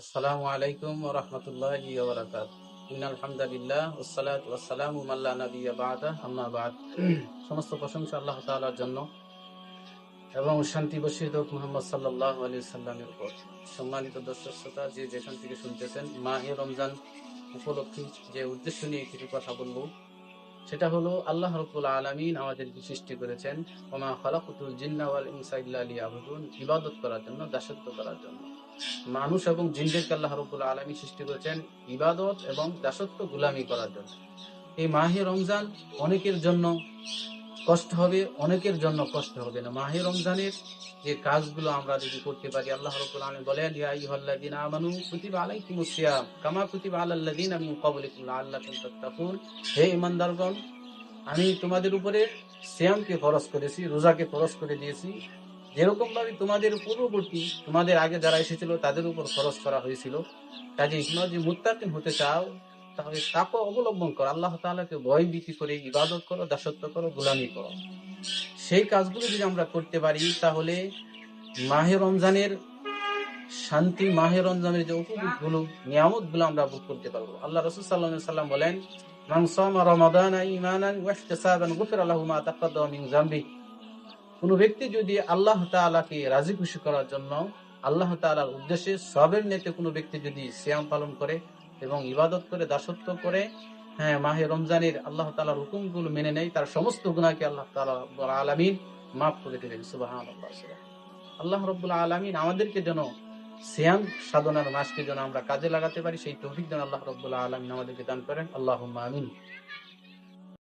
আসসালামু আলাইকুম ওয়া রাহমাতুল্লাহি ওয়া বারাকাতুহু। ইন্নাল হামদালিল্লাহ ওয়াসসালাতু ওয়াসসালামু আলা নাবিয়্যা বা'দা আম্মা বা'দ। সমস্ত প্রশংসা আল্লাহ তাআলার জন্য এবং শান্তি বর্ষিত হোক মুহাম্মদ সাল্লাল্লাহু আলাইহি সাল্লামের উপর। সম্মানিত দর্শক শ্রোতা, যে যেখান থেকে শুনতেছেন, মাহে রমজান উপলক্ষে যে উদ্দেশ্য নিয়ে কিছু কথা বলব, সেটা হলো আল্লাহ রাব্বুল আলামিন আমাদেরকে সৃষ্টি করেছেন, ওমা খালাকুতুল জিন্না ওয়াল ইনসা ইল্লা ইবাদত করার জন্য, দাসত্ব করার জন্য। মানুষ এবং জিনদেরকে আল্লাহ রব্বুল আলমী সৃষ্টি করেছেন ইবাদত এবং দাসত্ব গুলামি করার জন্য। এই মাহে রমজান অনেকের জন্য কষ্ট হবে, অনেকের জন্য কষ্ট হবে না। মাহে রমজানের যে কাজগুলো আমরা যদি করতে পারি, আল্লাহ রব্বুল আলামিন বলেন, ইয়া আইয়ুহাল্লাযীনা আমানু কুতিবা আলাইকুমুস সিয়াম কামা কুতিবা আলাল্লাযীনা মিন ক্বাবলিকুম লাআল্লাকুম তাত্তাকুন। হে ঈমানদারগণ, আমি তোমাদের উপরে সিয়ামকে ফরজ করেছি, রোজাকে ফরজ করে দিয়েছি। যেরকম ভাবে তোমাদের পূর্ববর্তী, তোমাদের আগে যারা এসেছিল, তাদের উপর খরচ করা হয়েছিল। কাজে তোমরা যদি মুত্তাকিন হতে চাও, তাহলে তাকে অবলম্বন করো। আল্লাহ তাআলাকে ভয় ভীতি করে ইবাদত করো, দাসত্ব করো, গোলামি করো। সেই কাজগুলো যদি আমরা করতে পারি, তাহলে মাহে রমজানের, শান্তি মাহে রমজানের যে উপভোগগুলো নিয়ামতগুলো আমরা ভোগ করতে পারব। আল্লাহ রসুল সাল্লাহ সাল্লাম বলেন সামা রমাদানা ঈমানান ওয়া ইহতিসাবান গুফিরা লাহু মা তাকাদ্দামা মিন যামবি। কোন ব্যক্তি যদি আল্লাহ তাআলাকে রাজি খুশি করার জন্য আল্লাহ তাআলার উদ্দেশ্যে সবের নেতে কোনো ব্যক্তি যদি সিয়াম পালন করে এবং ইবাদত করে, দাসত্ব করে হ্যাঁ মাহে রমজানের আল্লাহ তাআলার হুকুমগুলো মেনে নেয়, তার সমস্ত গুনাহকে আল্লাহ রব্বুল আলামিন মাফ করে দেবেন, সুবহানাল্লাহ। আল্লাহ রব্বুল আলামিন আমাদেরকে যেন সিয়াম সাধনার মাসকে যেন আমরা কাজে লাগাতে পারি, সেই তৌফিক যেন আল্লাহ রব্বুল আলামিন আমাদেরকে দান করেন। আল্লাহ আমিন।